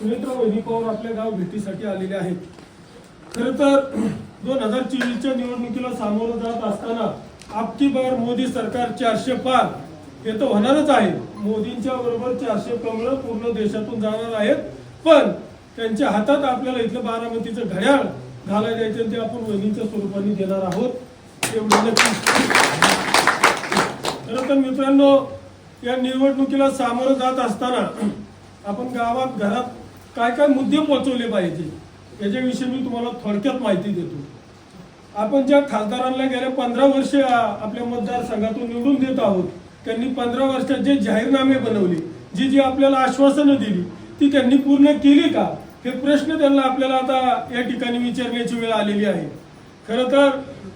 सुनेत्रा वहिनी पवार आपल्या गाव भेटीसाठी आलेले आहेत. खर तर दोन हजार चोवीसच्या निवडणुकीला सामोरं जात असताना आपकी बार मोदी सरकार चारशे पार. हे तर होणारच आहे. मोदींच्या बरोबर चारशे कमळ पूर्ण देशातून जाणार आहेत. पण त्यांच्या हातात आपल्याला इथलं बारामतीचं घड्याळ घालायला द्यायचं आणि ते आपण वहिनीच्या स्वरूपाने देणार आहोत. एवढं नक्की. खरं तर मित्रांनो या निवडणुकीला सामोरं जात असताना आपण गावात घरात काय काय मुद्दे पोहोचवले पाहिजे याच्याविषयी मी तुम्हाला थोडक्यात माहिती देतो. आपण ज्या खासदारांना गेल्या पंधरा वर्ष आपल्या मतदारसंघातून निवडून देत आहोत त्यांनी पंधरा वर्षात जे जाहीरनामे बनवले जी जी आपल्याला आश्वासनं दिली ती त्यांनी पूर्ण केली का? हे प्रश्न त्यांना आपल्याला आता या ठिकाणी विचारण्याची वेळ आलेली आहे. खरं तर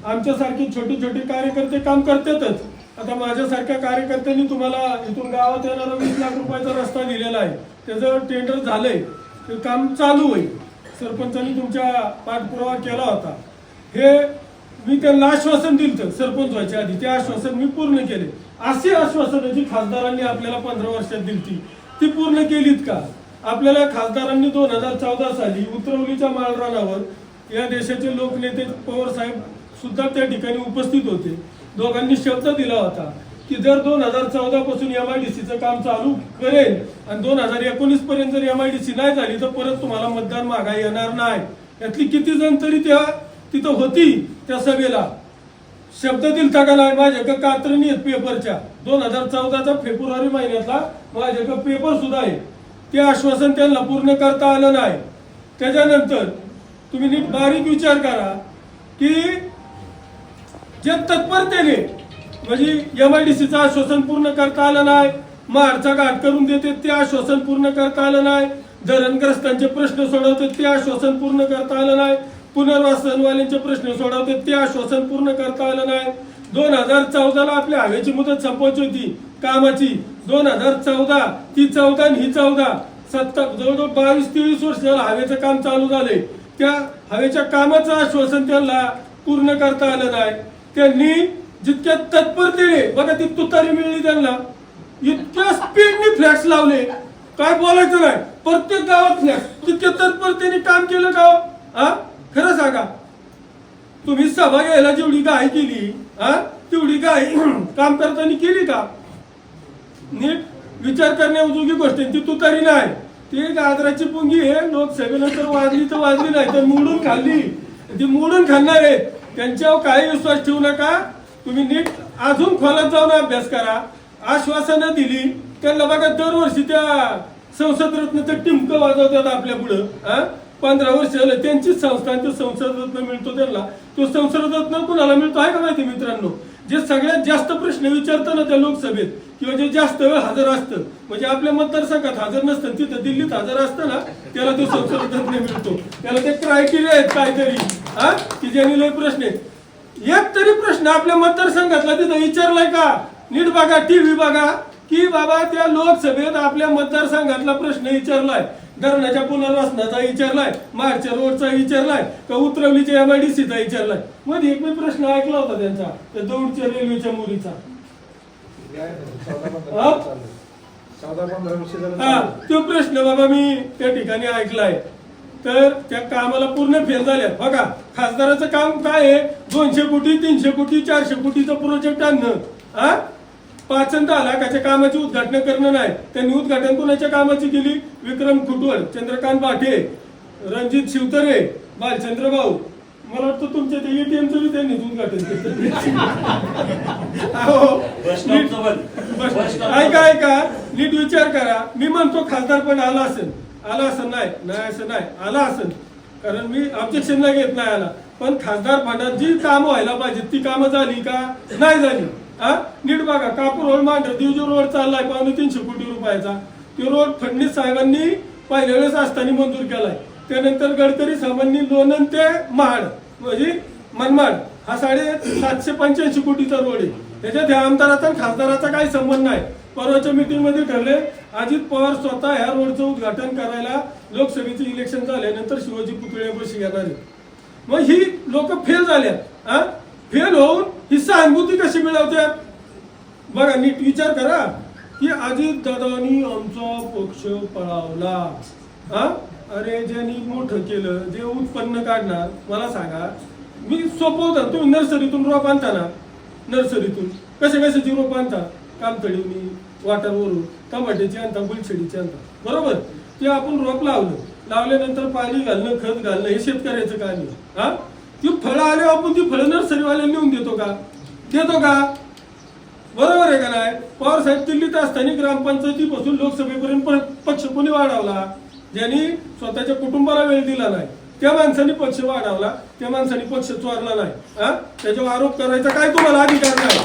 आमच्यासारखे छोटे छोटे कार्यकर्ते काम करतातच. आता माझ्यासारख्या कार्यकर्त्यांनी तुम्हाला इथून गावात येणारा वीस लाख रुपयाचा रस्ता दिलेला आहे. त्याचं टेंडर झालंय. ते काम चालू होईल. सरपंचांनी तुमच्या पाठपुरावा केला होता. हे मी त्यांना आश्वासन दिलं सरपंच व्हायच्या आधी. ते आश्वासन मी पूर्ण केले. असे आश्वासनं जी खासदारांनी आपल्याला पंधरा वर्षात दिली ती पूर्ण केलीत का? आपल्याला खासदारांनी दोन हजार चौदा साली उतरवलीच्या माळरानावर या देशाचे लोकनेते पवार साहेब सुद्धा त्या ठिकाणी उपस्थित होते. दोघांनी शब्द दिला होता. की जर दोन हजार चौदा पासून एम आय डी सीचं काम चालू करेल आणि दोन हजार एकोणीस पर्यंत जर एम आय डी सी नाही झाली तर परत तुम्हाला मतदान मागा येणार नाही. यातली किती जण तरी त्या तिथं होती त्या सभेला. शब्द माझ्या का कात्रणी आहेत पेपरच्या. दोन हजार चौदाचा फेब्रुवारी महिन्यातला माझ्याकडे पेपर सुद्धा आहे. ते आश्वासन त्यांना पूर्ण करता आलं नाही. त्याच्यानंतर तुम्ही नीट बारीक विचार करा की जे तत्परतेने म्हणजे एम आय डी सीचं आश्वासन पूर्ण करता आलं नाही मारचा घाट करून देते ते आश्वासन पूर्ण करता आलं नाही. धरणग्रस्तांचे प्रश्न सोडवते ते आश्वासन पूर्ण करता आलं नाही. पुनर्वासनवाल्यांचे प्रश्न सोडवते ते आश्वासन पूर्ण करता आलं नाही. दोन हजार चौदाला आपल्या हवेची मुदत संपवायची होती कामाची. दोन हजार चौदा ती चौदा आणि ही चौदा. सत्ता जवळजवळ बावीस तेवीस वर्ष झालं हवेचं काम चालू झाले त्या हवेच्या कामाचं आश्वासन त्यांना पूर्ण करता आलं नाही. त्यांनी जितक्या तत्परतेने बघा ती तुतारी मिळली त्यांना इतक्या स्पीडने फ्लॅक्स लावले. काय बोलायचं नाही. प्रत्येक गावात फ्लॅक्स तितक्या तत्परतेने काम केलं का हो? हा? खरं सांगा. तुम्ही सभा घ्यायला जेवढी गाय केली हा? तेवढी गाय काम करताना केली का? नीट विचार करण्याजोगी गोष्ट आहे. ती तुतारी नाही. ती गाजराची पुंगी आहे. लोकसभेनंतर वाजली तर वाजली नाही तर मोडून खाल्ली. ती मोडून खाणार आहे. त्यांच्यावर काही विश्वास ठेवू नका. तुम्ही नीट अजून खोलात जाऊन अभ्यास करा. आश्वासनं दिली. त्यांना बघा दरवर्षी त्या संसद रत्नाचं टिमकं वाजवतात आपल्या पुढं हा? पंधरा वर्ष झालं त्यांचीच संस्था तो संसद रत्न मिळतो त्यांना. तो संसद रत्न कुणाला मिळतो आहे का माहिती मित्रांनो? जे सगळ्यात जास्त प्रश्न विचारतं ना त्या लोकसभेत किंवा जे जास्त वेळ हजर असतं म्हणजे आपल्या मतदारसंघात हजर नसतं तिथं दिल्लीत हजर असतं ना त्याला तो संसद रत्न मिळतो. त्याला ते क्रायटेरिया आहेत काहीतरी हा? की ज्यांनी लय प्रश्न आहेत. एक तरी प्रश्न आपल्या मतदारसंघातला तिथं विचारलाय का? नीट बघा टीव्ही बघा की बाबा त्या लोकसभेत आपल्या मतदारसंघातला प्रश्न विचारलाय. धरणाच्या पुनर्वसनाचा विचारलाय मार्चच्या रोडचा विचारलाय का उतरवलीच्या एमआयडीसीचा विचारलाय. मध्ये एक मी प्रश्न ऐकला होता त्यांचा त्या दौडच्या रेल्वेच्या मुलीचा. हा तो प्रश्न बाबा मी त्या ठिकाणी ऐकलाय. तर त्या कामाला पूर्ण फेल झाल्या बघा खासदाराचं काम काय आहे? दोनशे कोटी तीनशे कोटी चारशे कोटीचं प्रोजेक्ट आणणं. हा पाच आणि दहा लाखाच्या कामाची उद्घाटन करणं नाही. त्यांनी उद्घाटन कोणाच्या कामाची केली? विक्रम खुटवड चंद्रकांत बाठे रणजित शिवतरे बालचंद्र भाऊ. मला वाटतं तुमच्या ते एटीएमचं बी त्यांनी उद्घाटन केलं. ऐका ऐका. नीट विचार करा. मी म्हणतो खासदार पण आला असेल. आला असं नाही नाही असं नाही आला असं कारण मी ऑब्जेक्शनला घेत नाही आला. पण खासदार फंडात जी कामं व्हायला पाहिजे ती कामं झाली का? नाही झाली. हा नीट बघा कापूर रोड मांडर दिवजो रोड चाललाय पावणे तीनशे कोटी रुपयाचा. तो रोड फडणवीस साहेबांनी पहिल्या वेळेस असताना मंजूर केलाय. त्यानंतर गडकरी साहेबांनी लोणंद ते महाड म्हणजे मनमाड हा साडे सातशे पंच्याऐंशी कोटीचा रोड आहे. त्याच्यात ह्या आमदाराचा आणि खासदाराचा काही संबंध नाही. परवाच्या मीटिंगमध्ये ठरले अजित पवार स्वतः ह्या रोडचं उद्घाटन करायला लोकसभेचं इलेक्शन झाल्यानंतर शिवाजी पुतळ्यापाशी येणार आहे मग ही लोक फेल झाल्यात हा? फेल होऊन ही सहानुभूती कशी मिळवतात बघा नीट विचार करा की अजित दादानी आमचा पक्ष पळावला. हा? अरे ज्यांनी मोठं केलं जे उत्पन्न काढणार मला सांगा. मी सोपवता तुम्ही नर्सरीतून रोप आणता ना? नर्सरीतून. कसे कशाची रोप आणता? कामतळीनी वाटारवरून टमाट्याची आणता गुलछडीची आणता बरोबर? ते आपण रोप लावलं. लावल्यानंतर पाणी घालणं खत घालणं हे शेतकऱ्याचं काम आहे. हा? ती फळं आले आपण ती फळं नर्सरीवाल्या नेऊन देतो का? देतो का? बरोबर आहे का नाही? पवारसाहेब दिल्लीत असताना ग्रामपंचायतीपासून लोकसभेपर्यंत पक्ष कोणी वाढवला? ज्यांनी स्वतःच्या कुटुंबाला वेळ दिला नाही. त्या माणसाने पक्ष वाढवला. त्या माणसाने पक्ष चोरला नाही. हा? त्याच्यावर आरोप करायचा काय तुम्हाला अधिकार नाही?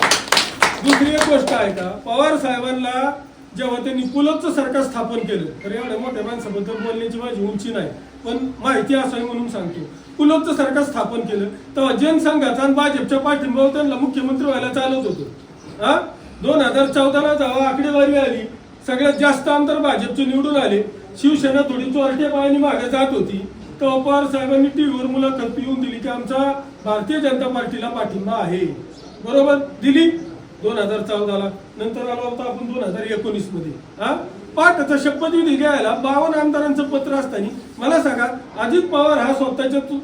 दुसरी एक गोष्ट आहे का? पवार साहेबांना जेव्हा त्यांनी पुलतचं सरकार स्थापन केलं तर एवढ्या मोठ्या माणसाबद्दल बोलण्याची माझी उंची नाही. पण माहिती असावी म्हणून सांगतो. पुलोचं सरकार स्थापन केलं तेव्हा जनसंघाचा आणि भाजपच्या पाठिंबावर त्यांना मुख्यमंत्री व्हायला चालत होतं. हा? दोन हजार चौदाला जेव्हा आकडेवारी आली सगळ्यात जास्त अंतर भाजपचे निवडून आले शिवसेना थोडी चोरट्या पायाने मागे जात होती तेव्हा पवार साहेबांनी टीव्हीवर मुलाखत येऊन दिली की आमचा भारतीय जनता पार्टीला पाठिंबा आहे. बरोबर? दिली? दोन हजार चौदाला नंतर आलो होता आपण दोन हजार एकोणीसमध्ये. हा? पाठचा शपथविधी घ्यायला बावन्न आमदारांचं पत्र असताना मला सांगा अजित पवार हा स्वतःच्या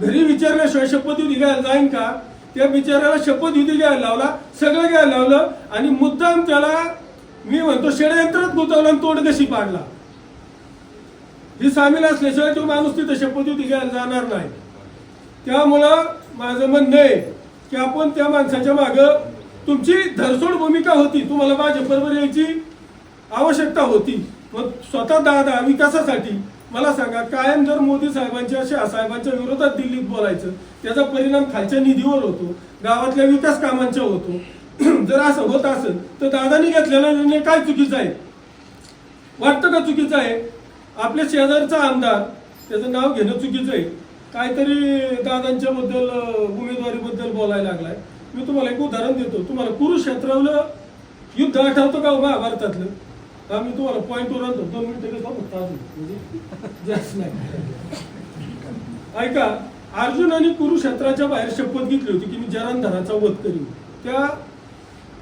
घरी विचारल्याशिवाय शपथविधी घ्यायला जाईन का? त्या बिचाऱ्याला शपथविधी घ्यायला लावला सगळं घ्यायला लावलं आणि मुद्दाम त्याला मी म्हणतो षडयंत्रात गुंतवला आणि तोड कशी पाडला. ही सामील असल्याशिवाय तो माणूस तिथं शपथविधी घ्यायला जाणार नाही. त्यामुळं माझं म्हणणं आहे की आपण त्या माणसाच्या मागं तुमची धरसोड भूमिका होती. तुम्हाला भाजपबरोबर यायची आवश्यकता होती. मग स्वतः दादा विकासासाठी मला सांगा कायम जर मोदी साहेबांच्या अशा साहेबांच्या विरोधात दिल्लीत बोलायचं त्याचा परिणाम खालच्या निधीवर होतो गावातल्या विकास कामांच्या होतो. जर असं होत असेल तर दादानी घेतलेला निर्णय काय चुकीचा आहे? वाटतं का चुकीचं आहे? आपल्या शेजारचा आमदार त्याचं नाव घेणं चुकीचं आहे. काहीतरी दादांच्या बद्दल उमेदवारीबद्दल बोलायला लागलाय. मी तुम्हाला एक उदाहरण देतो. तुम्हाला कुरुक्षेत्रावलं युद्ध आठवतो का हो महाभारतातलं? का मी तुम्हाला पॉईंटवर आणतो दोन मिनिटं घेतो फक्त अजून जास्त नाही. ऐका अर्जुनाने कुरुक्षेत्राच्या बाहेर शपथ घेतली होती की मी जरांधराचा वध करीन. त्या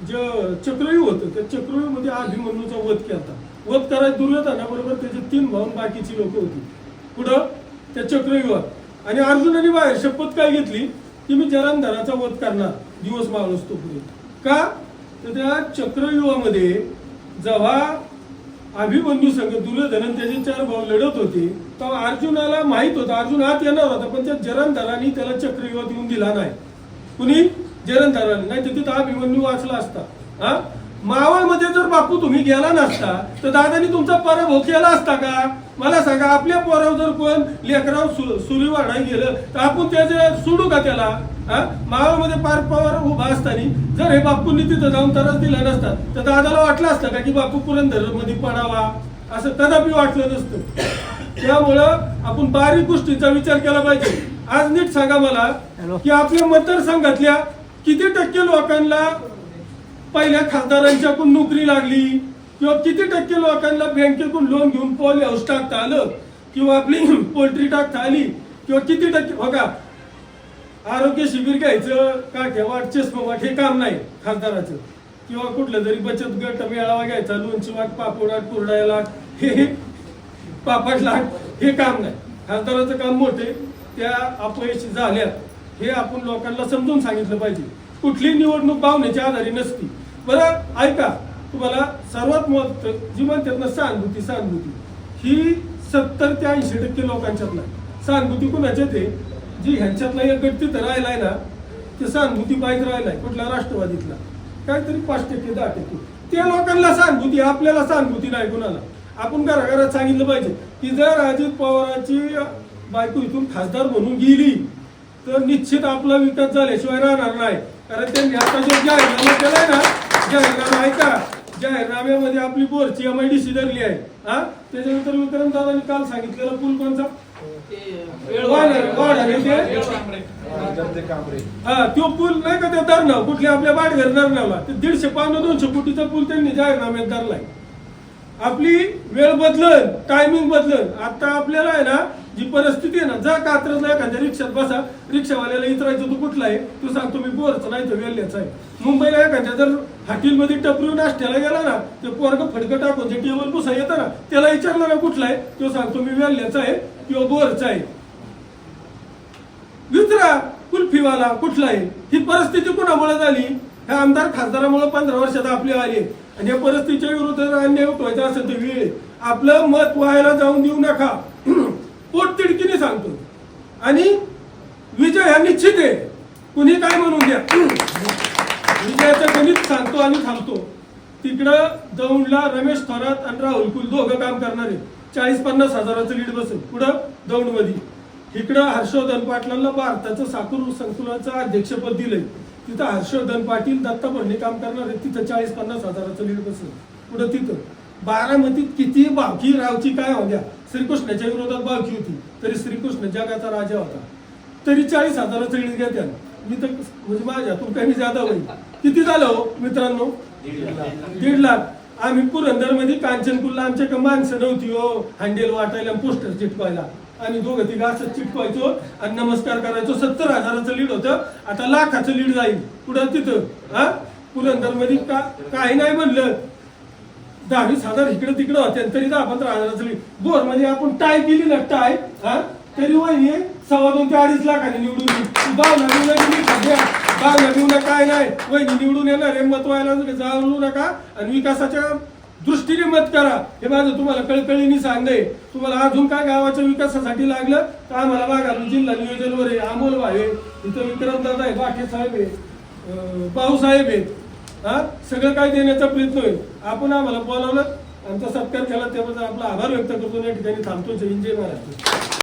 जे चक्रव्यूह होतं त्या चक्रव्यूहमध्ये अभिमन्यूचा वध केला. वध करायला दुर्योधनाबरोबर त्याचे तीन भाऊन बाकीची लोक होती. पुढं त्या चक्रव्यूहात. आणि अर्जुनाने बाहेर शपथ काय घेतली? की मी जरांधराचा वध करणार. दिवस मावळस असतो पुढे. का? तर त्या चक्रव्यूहामध्ये जेव्हा अभिमन्यू संघ दुर्योधन त्याचे चार भाऊ लढत होते तेव्हा अर्जुनाला माहीत होतं. अर्जुन आत येणार होता पण त्या जरंधरांनी त्याला चक्रव्यूहात येऊन दिला नाही. कुणी? जरंधरांनी नाही तर तिथं अभिमन्यू वाचला असता. हा? मावळमध्ये जर बापू तुम्ही गेला नसता तर दादानी तुमचा पराभव केला असता का? मला सांगा आपल्या पोरावर जर कोण लेकराव सुरी वाढाय गेलं तर आपण त्याचे सोडू का त्याला? हा? मावळमध्ये पार पवार उभा असताना जर हे बापूंनी तिथं जाऊन तरच दिला नसता तर दादाला वाटलं असतं का की बापू पुरंदरमध्ये पडावा? असं कदापि वाटलं नसतं. त्यामुळं आपण बारीक गोष्टीचा विचार केला पाहिजे. आज नीट सांगा मला की आपल्या मतदारसंघातल्या किती टक्के लोकांना पहिल्या खासदारांच्याकडून नोकरी लागली किंवा किती टक्के लोकांना बँकेकडून लोन घेऊन पॉल हाऊस टाकता आलं किंवा आपली पोल्ट्री टाकता आली किंवा किती टक्के बघा आरोग्य शिबिर घ्यायचं का ठेवा चष्मा हे काम नाही खासदाराचं. किंवा कुठलं तरी बचत गट मेळावा घ्यायचा लोणची वाट पापड वाट कुरडाया लाट हे हे पापड लाट हे काम नाही. खासदाराचं काम मोठे त्या अपयशी झाल्यात. हे आपण लोकांना समजून सांगितलं पाहिजे. कुठली निवडणूक भावनेच्या आधारे नसती. बरं ऐका तुम्हाला सर्वात मत जी म्हणतात ना सहानुभूती सहानुभूती ही सत्तर ते ऐंशी टक्के लोकांच्यात नाही. सहानुभूती कुणाच्यात आहे? जी ह्यांच्यातला एक गट तिथं राहिलाय ना ते सहानुभूती पाहिजे राहिलाय कुठला? राष्ट्रवादीतला. काहीतरी पाच टक्के दहा टक्के. त्या लोकांना सहानुभूती आपल्याला सहानुभूती नाही कुणाला. आपण घराघरात सांगितलं पाहिजे की जर अजित पवारांची बायको इथून खासदार म्हणून गेली तर निश्चित आपला विकास झाल्याशिवाय राहणार नाही. कारण त्यांनी आता जो जाहीरनामा केलाय ना जाहीरनामा ऐका जाहीरनाम्यामध्ये आपली बोरची एम आय डी सी धरली आहे. हा? त्याच्यानंतर विक्रम दादांनी काल सांगितलेला पूल कोणचा? वाढ- वाढ आहे ते? जनते कांबरे हा तो पूल नाही का ते धरणं? कुठल्या आपल्या बाडघर धरणाला? ते दीडशे पावणे दोनशे कोटीचा पूल त्यांनी जाहीरनाम्यात धरलाय. आपली वेळ बदलन टायमिंग बदलन. आता आपल्याला आहे ना जी परिस्थिती आहे ना जा कात्रजला एखाद्या रिक्षात बसा. रिक्षावाल्याला इतरायचं तू कुठला आहे? तू सांगतो मी बोरचा नाही तर वेल्ल्याचा आहे. मुंबईला एखाद्या जर हॉटेलमध्ये टपरी नाश्त्याला गेला ना ते पोरग फडकं टाकून जे टेबल पुसा येतं ना त्याला विचारलं ना कुठला आहे? तो सांगतो मी वेल्ल्याचा आहे किंवा बोरचा आहे. विचारा कुल्फीवाला कुठला आहे? ही परिस्थिती कुणामुळे झाली? ह्या आमदार खासदारामुळे पंधरा वर्षात आपली आली आणि या परिस्थितीच्या विरुद्ध अन्याय उठवायचा असेल तर वेळ आहे. आपलं मत व्हायला जाऊन देऊ नका. पोट तिडकीने सांगतो. आणि विजय हा निश्चित आहे. कुणी काय म्हणून द्या? विजयाचं गणित सांगतो आणि थांबतो. तिकडं दौंडला रमेश थोरात आणि राहुल कुल दोघं काम करणारे. चाळीस पन्नास हजाराचं लीड बसेल. पुढं दौंडमध्ये. तिकडं इकडं हर्षवर्धन पाटलांना भारताचं साखर संकुलाचं अध्यक्षपद दिलंय. तिथं हर्षवर्धन पाटील दत्ता भरणे काम करणार. आहे तिथं चाळीस पन्नास हजाराचं लीड बसेल. पुढं तिथं. बारामतीत किती बावकी रावची काय होत्या श्रीकृष्णाच्या विरोधात बावकी होती. तरी श्रीकृष्ण जगाचा राजा होता. तरी चाळीस हजाराचं लीड घ्या मी तर म्हणजे माझ्यातून कमी जादा होईल. किती झालं हो मित्रांनो? दीड लाख. आम्ही पुरंदरमध्ये कांचनपूरला आमच्या माणसं नव्हती हो. हँडेल वाटायला पोस्टर चिटकवायला. आम्ही दोघं तिघं असं चिटकवायचो आणि नमस्कार करायचो. सत्तर हजाराचं लीड होतं. आता लाखाचं लीड जाईल. पुढं तिथं. हा? पुरंदरमध्ये का काही नाही म्हणलं. दहावीस हजार इकडे तिकडे होते तरी दहा पंधरा हजाराचं लीड बोर म्हणजे आपण टाय केली ना टाय हा? तरी वहिनी सव्वा दोन ते अडीच लाखाने निवडून बावला निवडून गेली सध्या बावला निवडून काय नाही. वहिनी निवडून येणार हे मत व्हायला जाऊ नका आणि विकासाच्या दृष्टीने मत करा. हे माझं तुम्हाला कळकळीने सांगणं तुम्हाला अजून काय गावाच्या विकासासाठी लागलं? तर आम्हाला बघालो जिल्हा नियोजनवर आहे अमोल भाई इथं विक्रम दादा आहे बाटे साहेब आहे भाऊसाहेब आहेत हा? सगळं काय देण्याचा प्रयत्न होईल? आपण आम्हाला बोलावलं आमचा सत्कार केला त्याबद्दल आपला आभार व्यक्त करतो. या ठिकाणी थांबतो. जय जय महाराष्ट्र.